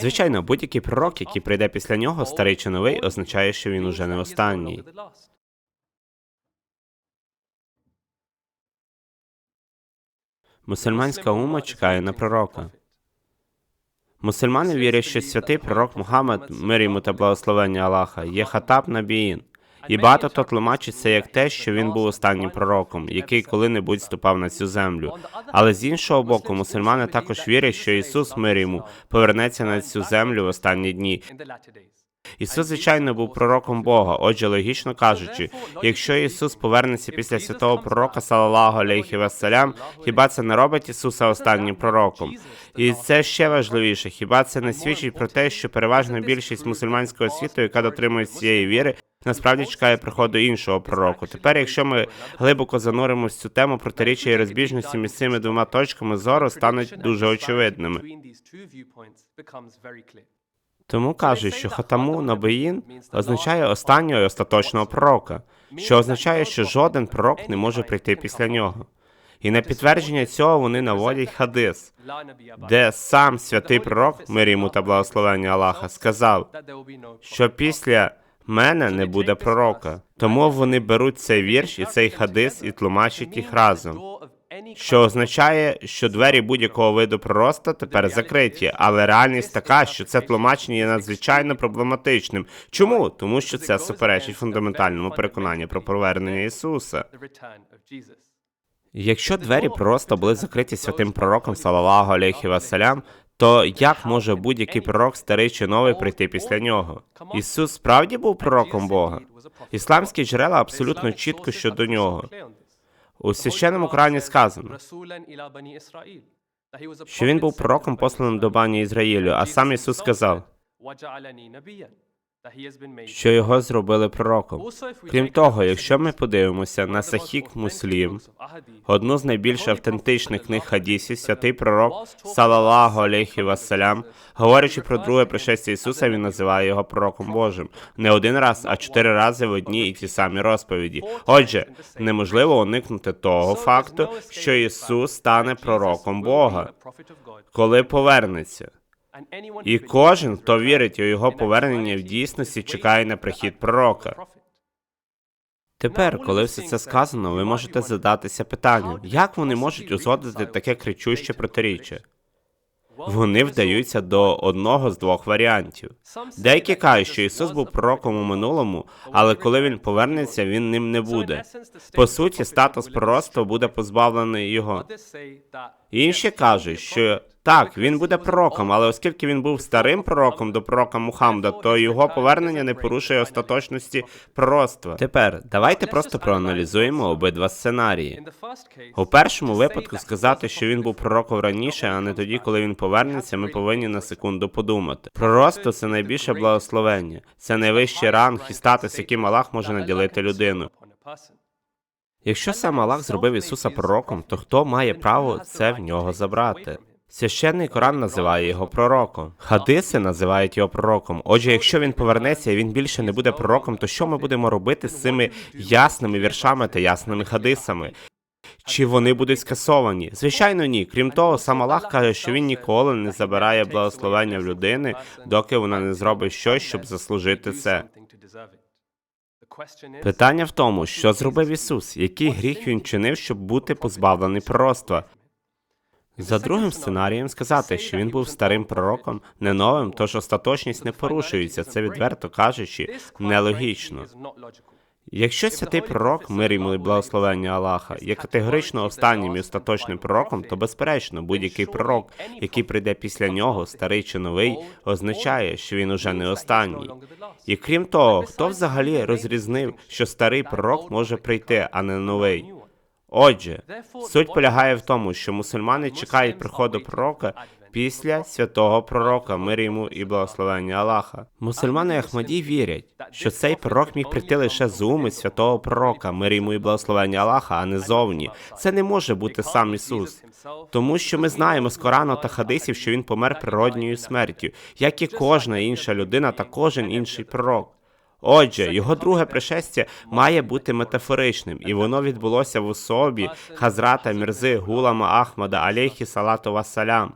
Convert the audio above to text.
Звичайно, будь-який пророк, який прийде після нього, старий чи новий, означає, що він уже не останній. Мусульманська ума чекає на пророка. Мусульмани вірять, що святий пророк Мухаммед, мир йому та благословення Аллаха, є хатаб Набіїн. І багато хто тлумачить це як те, що він був останнім пророком, який коли-небудь ступав на цю землю. Але з іншого боку, мусульмани також вірять, що Ісус, мир йому, повернеться на цю землю в останні дні. Ісус, звичайно, був пророком Бога. Отже, логічно кажучи, якщо Ісус повернеться після святого пророка, салаллаху алейхі вассалям, хіба це не робить Ісуса останнім пророком? І це ще важливіше. Хіба це не свідчить про те, що переважна більшість мусульманського світу, яка дотримується цієї віри, насправді чекає приходу іншого пророку. Тепер, якщо ми глибоко зануримось в цю тему, протиріччя і розбіжності між цими двома точками зору стануть дуже очевидними. Тому кажуть, що хатаму Набиїн означає останнього і остаточного пророка, що означає, що жоден пророк не може прийти після нього. І на підтвердження цього вони наводять хадис, де сам святий пророк, мир йому та благословення Аллаха, сказав, що після мене не буде пророка. Тому вони беруть цей вірш і цей хадис і тлумачать їх разом. Що означає, що двері будь-якого виду пророста тепер закриті, але реальність така, що це тлумачення є надзвичайно проблематичним. Чому? Тому що це суперечить фундаментальному переконанню про повернення Ісуса. Якщо двері пророста були закриті святим пророком салаллаху алейхі вассалям, то як може будь-який пророк, старий чи новий, прийти після нього? Ісус справді був пророком Бога. Ісламські джерела абсолютно чітко щодо нього. У священному Корані сказано, що він був пророком, посланим до бані Ізраїлю, а сам Ісус сказав, що його зробили пророком. Крім того, якщо ми подивимося на Сахік Муслім, одну з найбільш автентичних книг хадісів, святий пророк салаллаху алейхі вассалям, говорячи про друге пришестя Ісуса, він називає його пророком Божим. Не один раз, а чотири рази в одній і ті самі розповіді. Отже, неможливо уникнути того факту, що Ісус стане пророком Бога, коли повернеться. І кожен, хто вірить у його повернення в дійсності, чекає на прихід пророка. Тепер, коли все це сказано, ви можете задатися питанням, як вони можуть узгодити таке кричуще протиріччя? Вони вдаються до одного з двох варіантів. Деякі кажуть, що Ісус був пророком у минулому, але коли він повернеться, він ним не буде. По суті, статус пророцтва буде позбавлений його. Інші кажуть, що так, він буде пророком, але оскільки він був старим пророком до пророка Мухаммада, то його повернення не порушує остаточності пророцтва. Тепер давайте просто проаналізуємо обидва сценарії. У першому випадку сказати, що він був пророком раніше, а не тоді, коли він повернеться, ми повинні на секунду подумати. Пророцтво – це найбільше благословення, це найвищий ранг і статус, яким Аллах може наділити людину. Якщо сам Аллах зробив Ісуса пророком, то хто має право це в нього забрати? Священний Коран називає його пророком. Хадиси називають його пророком. Отже, якщо він повернеться і він більше не буде пророком, то що ми будемо робити з цими ясними віршами та ясними хадисами? Чи вони будуть скасовані? Звичайно, ні. Крім того, сам Аллах каже, що він ніколи не забирає благословення в людини, доки вона не зробить щось, щоб заслужити це. Питання в тому, що зробив Ісус, який гріх він чинив, щоб бути позбавлений пророцтва. За другим сценарієм сказати, що він був старим пророком, не новим, тож остаточність не порушується. Це відверто кажучи, нелогічно. Якщо святий пророк, мир йому і благословення Аллаха, є категорично останнім і остаточним пророком, то безперечно, будь-який пророк, який прийде після нього, старий чи новий, означає, що він уже не останній. І крім того, хто взагалі розрізнив, що старий пророк може прийти, а не новий? Отже, суть полягає в тому, що мусульмани чекають приходу пророка після святого пророка, мир йому і благословення Аллаха. Мусульмани Ахмаді вірять, що цей пророк міг прийти лише з уми святого пророка, мир йому і благословення Аллаха, а не зовні. Це не може бути сам Ісус. Тому що ми знаємо з Корану та хадисів, що він помер природньою смертю, як і кожна інша людина та кожен інший пророк. Отже, його друге пришестя має бути метафоричним, і воно відбулося в особі Хазрата Мірзи Гулама Ахмада, алейхі салату вассалям.